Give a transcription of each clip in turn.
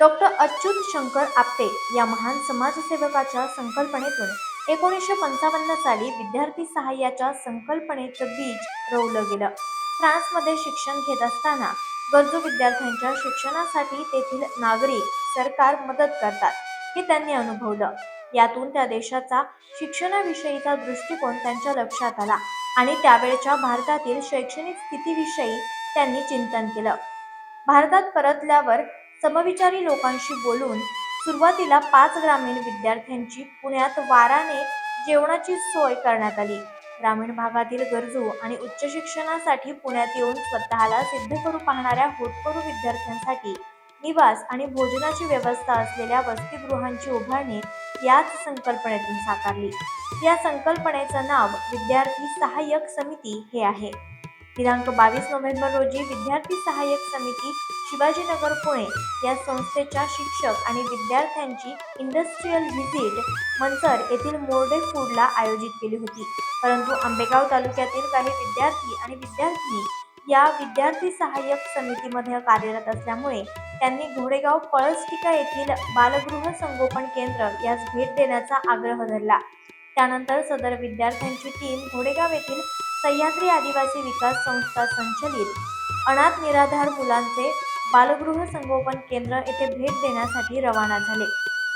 Doctor Achyut Shankar Apte या महान समाजसेवकाच्या संकल्पनेतून एकोणीसशे पंचावन्न साली विद्यार्थी सहाय्याच्या संकल्पनेचं बीज रोवलं गेलं. फ्रान्समध्ये शिक्षण घेत असताना गरजू विद्यार्थ्यांच्या शिक्षणासाठी तेथील नागरिक सरकार मदत करतात हे त्यांनी अनुभवलं. यातून त्या देशाचा शिक्षणाविषयीचा दृष्टिकोन त्यांच्या लक्षात आला आणि त्यावेळच्या भारतातील शैक्षणिक स्थितीविषयी त्यांनी चिंतन केलं. भारतात परतल्यावर समविचारी लोकांशी बोलून सुरुवातीला पाच ग्रामीण विद्यार्थ्यांची पुण्यात वाराने जेवणाची सोय करण्यात आली. ग्रामीण भागातील गरजू आणि उच्च शिक्षणासाठी पुण्यात येऊन स्वतःला सिद्ध करू पाहणाऱ्या होतकरू विद्यार्थ्यांसाठी निवास आणि भोजनाची व्यवस्था असलेल्या वसतिगृहांची उभारणी याच संकल्पनेतून साकारली. या संकल्पनेचं नाव विद्यार्थी सहाय्यक समिती हे आहे. दिनांक बावीस नोव्हेंबर रोजी विद्यार्थी सहाय्यक समिती शिवाजीनगर पुणे या संस्थेच्या शिक्षक आणि विद्यार्थ्यांची इंडस्ट्रीयल व्हिजिट मंचर येथील मोर्डे फूडला आयोजित केली होती. परंतु आंबेगाव तालुक्यातील काही विद्यार्थी आणि विद्यार्थिनी या विद्यार्थी सहाय्यक समितीमध्ये कार्यरत असल्यामुळे त्यांनी घोडेगाव पळसटिका येथील बालगृह संगोपन केंद्र यास भेट देण्याचा आग्रह धरला. त्यानंतर सदर विद्यार्थ्यांची टीम घोडेगाव येथील सह्याद्री आदिवासी विकास संस्था संचलित अनाथ निराधार मुलांचे बालगृह संगोपन केंद्र येथे भेट देण्यासाठी रवाना झाले.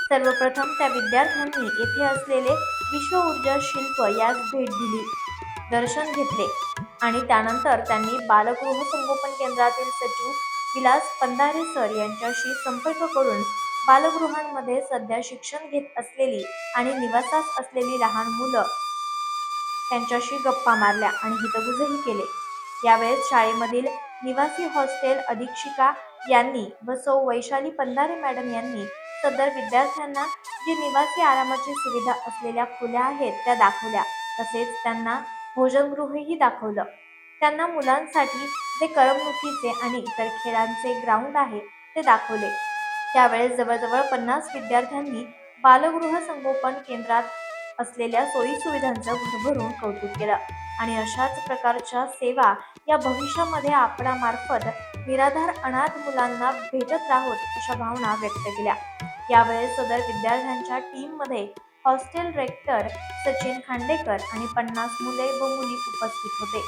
सर्वप्रथम त्या विद्यार्थ्यांनी येथे असलेले विश्व ऊर्जा शिल्प यास भेट दिली दर्शन घेतले आणि त्यानंतर त्यांनी बालगृह संगोपन केंद्रातील सचिव विलास पंधारे सर यांच्याशी संपर्क करून बालगृहांमध्ये सध्या शिक्षण घेत असलेली आणि निवासास असलेली लहान मुलं त्यांच्याशी गप्पा मारल्या आणि हितगुजही केले. यावेळेस शाळेमधील निवासी हॉस्टेल अधीक्षिका यांनी व सौ वैशाली पंधारे मॅडम यांनी सदर विद्यार्थ्यांना जी निवासी आरामाची सुविधा असलेल्या खोल्या आहेत त्या दाखवल्या. तसेच त्यांना भोजनगृहही दाखवलं. त्यांना मुलांसाठी जे करमणुकीचे आणि इतर खेळांचे ग्राउंड आहे ते दाखवले. त्यावेळेस जवळजवळ पन्नास विद्यार्थ्यांनी बालगृह संगोपन केंद्रात असलेल्या सोयीसुविधांचं भरभरून कौतुक केलं. आणि अशाच प्रकारच्या सेवा या भविष्यामध्ये आपणामार्फत निराधार अनाथ मुलांना भेटत राहोत अशा भावना व्यक्त केल्या. यावेळेस सदर विद्यार्थ्यांच्या टीममध्ये हॉस्टेल रेक्टर सचिन खांडेकर आणि पन्नास मुले व मुली उपस्थित होते.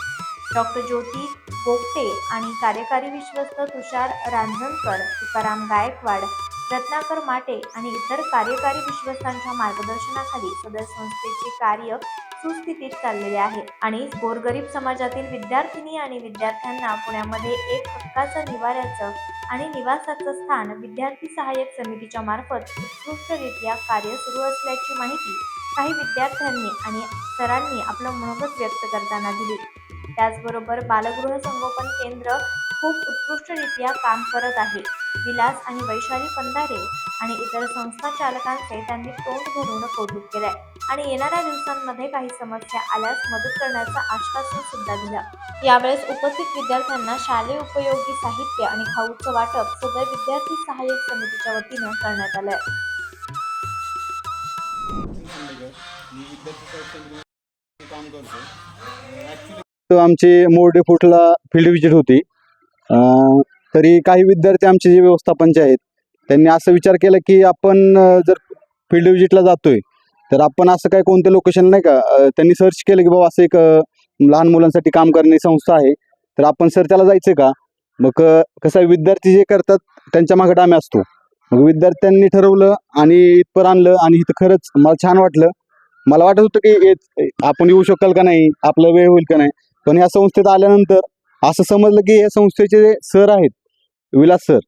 डॉक्टर ज्योती बोगटे आणि कार्यकारी विश्वस्त तुषार रांजणकर तुकाराम गायकवाड रत्नाकर माटे आणि इतर कार्यकारी विश्वस्तांच्या मार्गदर्शनाखाली सदर संस्थेचे कार्य सुस्थितीत चाललेले आहे. आणि गोरगरीब समाजातील विद्यार्थिनी आणि विद्यार्थ्यांना पुण्यामध्ये एक हक्काचं निवाऱ्याचं आणि निवासाचं स्थान विद्यार्थी सहाय्यक समितीच्या मार्फत उत्कृष्टरित्या कार्य सुरू असल्याची माहिती काही विद्यार्थ्यांनी आणि सरांनी आपलं मनोगत व्यक्त करताना दिली. त्याचबरोबर बालगृह संगोपन केंद्र खूप उत्कृष्टरित्या काम करत आहे. विलास आणि वैशाली पंधारे आणि इतर संस्था चालकांचे त्यांनी तोंड भरून कौतुक केलंय. आणि येणाऱ्या दिवसांमध्ये काही समस्या आल्यास मदत करण्याचं आश्वासन सुद्धा दिलं. यावेळेस उपस्थित विद्यार्थ्यांना शालेय उपयोगी साहित्य आणि खाऊचं वाटप सदर विद्यार्थी सहाय्यक समितीच्या वतीनं करण्यात आलंय. आमची मोर्डे फुटला फील्ड विजिट होती. तरी काही विद्यार्थी आमचे जे व्यवस्थापनचे आहेत त्यांनी असं विचार केला की आपण जर फील्ड विजिटला जातोय तर आपण असं काय कोणत्या लोकेशन नाही का त्यांनी सर्च केलं की बाबा असं एक लहान मुलांसाठी काम करणारी संस्था आहे तर आपण सर त्याला जायचं का? मग कसं आहे विद्यार्थी जे करतात त्यांच्या मागं आम्ही असतो. मग विद्यार्थ्यांनी ठरवलं आणि इथपर आणलं आणि इथं खरंच मला छान वाटलं. मला वाटत होतं की आपण येऊ शकाल का नाही आपला वेळ होईल का नाही पण या संस्थेत आल्यानंतर असं समजलं की या संस्थेचे जे सर आहेत विलास सर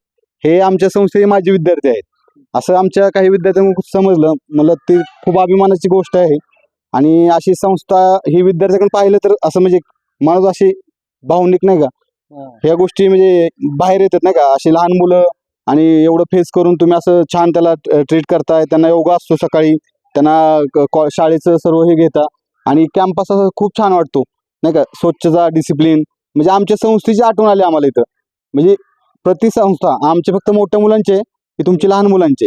हे आमच्या संस्थेचे माझे विद्यार्थी आहेत. असं आमच्या काही विद्यार्थ्यांना समजलं. मला ती खूप अभिमानाची गोष्ट आहे. आणि अशी संस्था ही विद्यार्थ्याकडे पाहिलं तर असं म्हणजे माणूस अशी भावनिक नाही का? ह्या गोष्टी म्हणजे बाहेर येतात नाही का? अशी लहान मुलं आणि एवढं फेस करून तुम्ही असं छान त्याला ट्रीट करताय. त्यांना योगा असतो सकाळी. त्यांना शाळेचं सर्व हे घेता. आणि कॅम्पस असं खूप छान वाटतो. नाही का? स्वच्छता डिसिप्लिन म्हणजे आमच्या संस्थेची आठवण आली आम्हाला इथं. म्हणजे प्रति संस्था आमचे फक्त मोठ्या मुलांचे की तुमचे लहान मुलांचे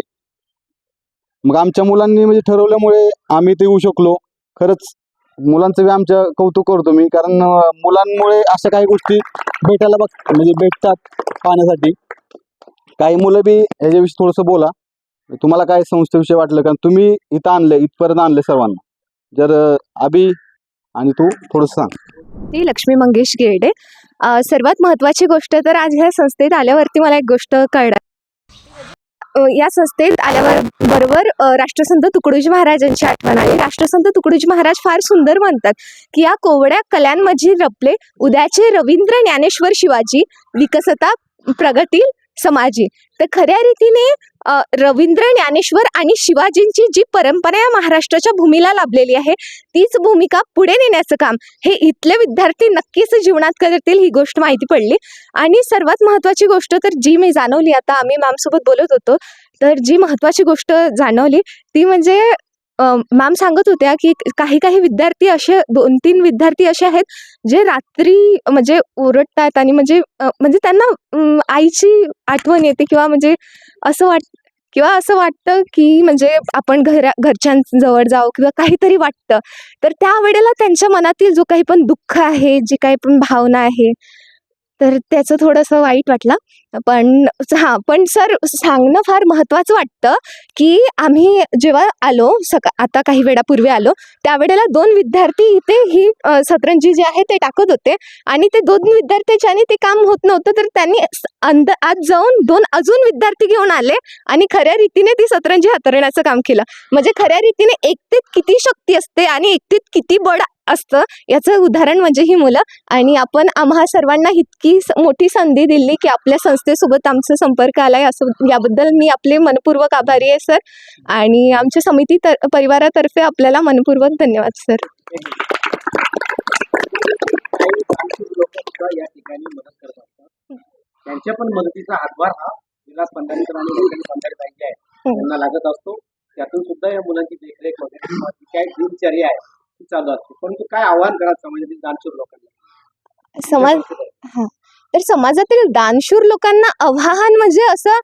मग आमच्या मुलांनी म्हणजे ठरवल्यामुळे आम्ही इथे येऊ शकलो. खरंच मुलांचं बी आमच्या कौतुक करतो मी. कारण मुलांमुळे अशा काही गोष्टी भेटायला बघ म्हणजे भेटतात पाहण्यासाठी. काही मुलं बी ह्याच्याविषयी थोडंसं बोला. तुम्हाला काय संस्थेविषयी वाटलं? कारण तुम्ही इथं आणले इथपर्यंत आणले सर्वांना. जर अभि आणि तू थोडंसं सांग. ती लक्ष्मी मंगेश गेडे. सर्वात महत्त्वाची गोष्ट तर आज ह्या संस्थेत आल्यावरती मला एक गोष्ट कळणार. या संस्थेत आल्यावर बरोबर राष्ट्रसंत तुकडोजी महाराजांची आठवण आली. राष्ट्रसंत तुकडोजी महाराज फार सुंदर म्हणतात की या कोवड्या कलांमधी रपले उद्याचे रवींद्र ज्ञानेश्वर शिवाजी विकसता प्रगतील समाजी. तर खऱ्या रीतीने रवींद्र ज्ञानेश्वर आणि शिवाजींची जी परंपरा या महाराष्ट्राच्या भूमीला लाभलेली आहे तीच भूमिका पुढे नेण्याचं काम. हे इथले विद्यार्थी नक्कीच जीवनात करतील ही गोष्ट माहिती पडली. आणि सर्वात महत्त्वाची गोष्ट तर जी मी जाणवली आता आम्ही मॅमसोबत बोलत होतो तर जी महत्त्वाची गोष्ट जाणवली ती म्हणजे मॅम सांगत होत्या की काही काही विद्यार्थी असे दोन तीन विद्यार्थी असे आहेत जे रात्री म्हणजे ओरडतात आणि म्हणजे म्हणजे त्यांना आईची आठवण येते किंवा म्हणजे असं वाट किंवा असं वाटतं की म्हणजे आपण घरा घरच्यांजवळ जाऊ किंवा काहीतरी वाटतं. तर त्यावेळेला त्यांच्या मनातील जो काही पण दुःख आहे जी काही पण भावना आहे तर त्याचं थोडंसं वाईट वाटलं. पण हां पण सर सांगणं फार महत्त्वाचं वाटतं की आम्ही जेव्हा आलो सका आता काही वेळापूर्वी आलो त्यावेळेला दोन विद्यार्थी इथे ही सतरंजी जे आहे ते टाकत होते आणि ते दोन विद्यार्थ्याच्याने ते काम होत नव्हतं तर त्यांनी अंध अंद आत जाऊन दोन अजून विद्यार्थी घेऊन आले आणि खऱ्या रीतीने ती सतरंजी हाताळण्याचं काम केलं. म्हणजे खऱ्या रीतीने एकतेत किती शक्ती असते आणि एकतेत किती बळ असतं. याचं उदाहरण म्हणजे ही मुलं. आणि आपण आम्हा सर्वांना इतकी मोठी संधी दिली की आपल्या संस्थेसोबत आमचा संपर्क आलाय असं याबद्दल मी आपले मनपूर्वक आभारी आहे सर. आणि आमच्या समिती तर परिवारातर्फे आपल्याला मनपूर्वक धन्यवाद सर. त्यांच्या पण मदतीचा हातभार हा विलास आहे. त्यांना लागत असतो. त्यातून सुद्धा या मुलांची देखरेख वगैरे काय दिनचर्या आहे. चालू असते. परंतु काय आव्हान करा समाजातील दानशूर लोकांना? समाज तर समाजातील दानशूर लोकांना आव्हान म्हणजे असं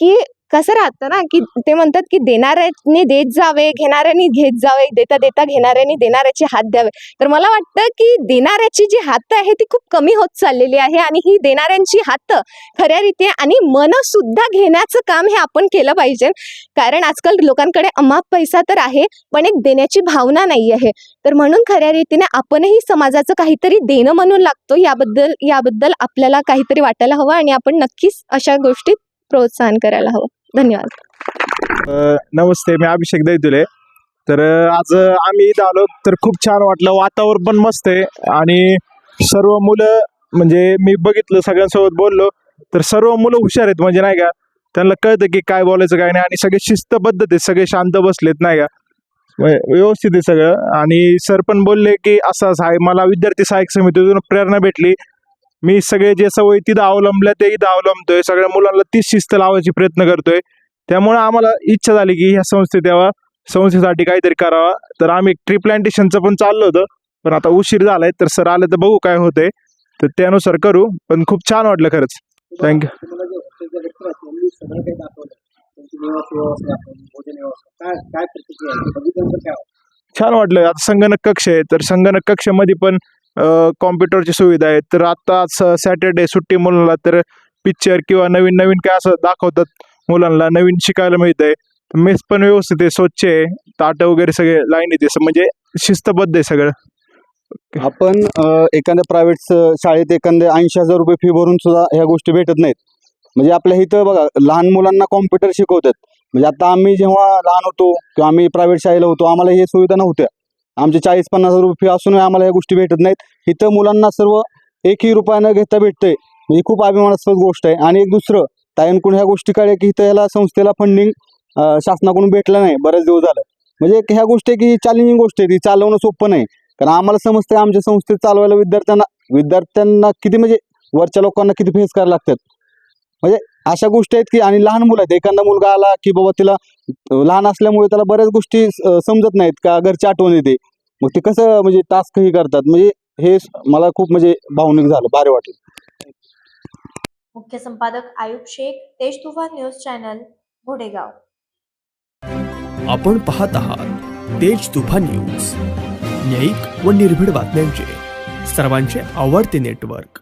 की कसं राहतं ना की ते म्हणतात की देणाऱ्याने देत जावे घेणाऱ्याने घेत जावे देता देता घेणाऱ्याने देणाऱ्याचे हात द्यावे. तर मला वाटतं की देणाऱ्याची जी हात आहे ती खूप कमी होत चाललेली आहे आणि ही देणाऱ्यांची हात खऱ्या रीती आणि मन सुद्धा घेण्याचं काम हे आपण केलं पाहिजे. कारण आजकाल लोकांकडे अमाप पैसा तर आहे पण एक देण्याची भावना नाही आहे. तर म्हणून खऱ्या रीतीने आपणही समाजाचं काहीतरी देणं म्हणून लागतो याबद्दल याबद्दल आपल्याला काहीतरी वाटायला हवं आणि आपण नक्कीच अशा गोष्टीत प्रोत्साहन करायला हवं. धन्यवाद. अ, नमस्ते मी अभिषेक दैतुले. तर अ, आज आम्ही इथं आलो तर खूप छान वाटलं. वातावरण पण मस्त आहे. आणि सर्व मुलं म्हणजे मी बघितलं सगळ्यांसोबत बोललो. तर सर्व मुलं हुशार आहेत म्हणजे नाही का? त्यांना कळतं की काय बोलायचं काय नाही. आणि सगळे शिस्तबद्ध आहेत सगळे शांत बसलेत नाही का? व्य- व्यवस्थित आहे सगळं. आणि सर पण बोलले की असं असं आहे. मला विद्यार्थी सहाय्यक समितीतून प्रेरणा भेटली. मी सगळे जे सवयी तिथं अवलंबल्या ते इथं अवलंबतोय. सगळ्या मुलांना तीच शिस्त लावायची प्रयत्न करतोय. त्यामुळे आम्हाला इच्छा झाली की ह्या संस्थेत यावा संस्थेसाठी काहीतरी करावा. तर आम्ही ट्री प्लांटेशनचं पण चाललो होतं. पण आता उशीर झालाय. तर सर आले तर बघू काय होतंय. तर त्यानुसार करू. पण खूप छान वाटलं खरंच. थँक्यू छान वाटलं. आता संगणक कक्ष आहे. तर संगणक कक्षामध्ये पण कॉम्प्युटरची सुविधा आहे. तर आता सॅटर्डे सुट्टी मुलांना तर पिक्चर किंवा नवीन नवीन काय असं दाखवतात मुलांना नवीन शिकायला मिळतंय. मेस पण व्यवस्थित आहे स्वच्छ आहे. ताटं वगैरे सगळे लाईन येते म्हणजे शिस्तबद्ध आहे सगळं. आपण एखाद्या प्रायव्हेट शाळेत एखाद्या ऐंशी हजार रुपये फी भरून सुद्धा ह्या गोष्टी भेटत नाहीत. म्हणजे आपल्या इथं बघा लहान मुलांना कॉम्प्युटर शिकवतात. म्हणजे आता आम्ही जेव्हा लहान होतो किंवा आम्ही प्रायव्हेट शाळेला होतो आम्हाला हे सुविधा नव्हत्या. आमचे चाळीस पन्नास हजार रुपये फी असून आम्हाला या गोष्टी भेटत नाहीत. इथं मुलांना सर्व एकही रुपया न घेता भेटतंय. ही खूप अभिमानास्पद गोष्ट आहे. आणि एक दुसरं ताईंकडून ह्या गोष्टी काढल्या की इथं याला संस्थेला फंडिंग शासनाकडून भेटलं नाही. बरेच दिवस झालं. म्हणजे एक ह्या गोष्टी आहे की चॅलेंजिंग गोष्ट आहे. ती चालवणं सोपं नाही. कारण आम्हाला समजतंय आमच्या संस्थेत चालवायला विद्यार्थ्यांना विद्यार्थ्यांना किती म्हणजे वरच्या लोकांना किती फेस करायला लागतात. म्हणजे अशा गोष्टी आहेत की आणि लहान मुलं आहेत. एखादा मुलगा आला की बाबा तिला लहान असल्यामुळे त्याला बऱ्याच गोष्टी समजत नाहीत का? घरची आठवण येते. मग ते कसं म्हणजे टास्क ही करतात? म्हणजे हे मला खूप म्हणजे भावनिक झालं. भारी वाटलं. मुख्य संपादक आयुब शेख तेज तुफान न्यूज चॅनल घोडेगाव. आपण पाहत आहात तेज तुफान न्यूज. न्यायिक व निर्भीड बातम्यांचे सर्वांचे आवडते नेटवर्क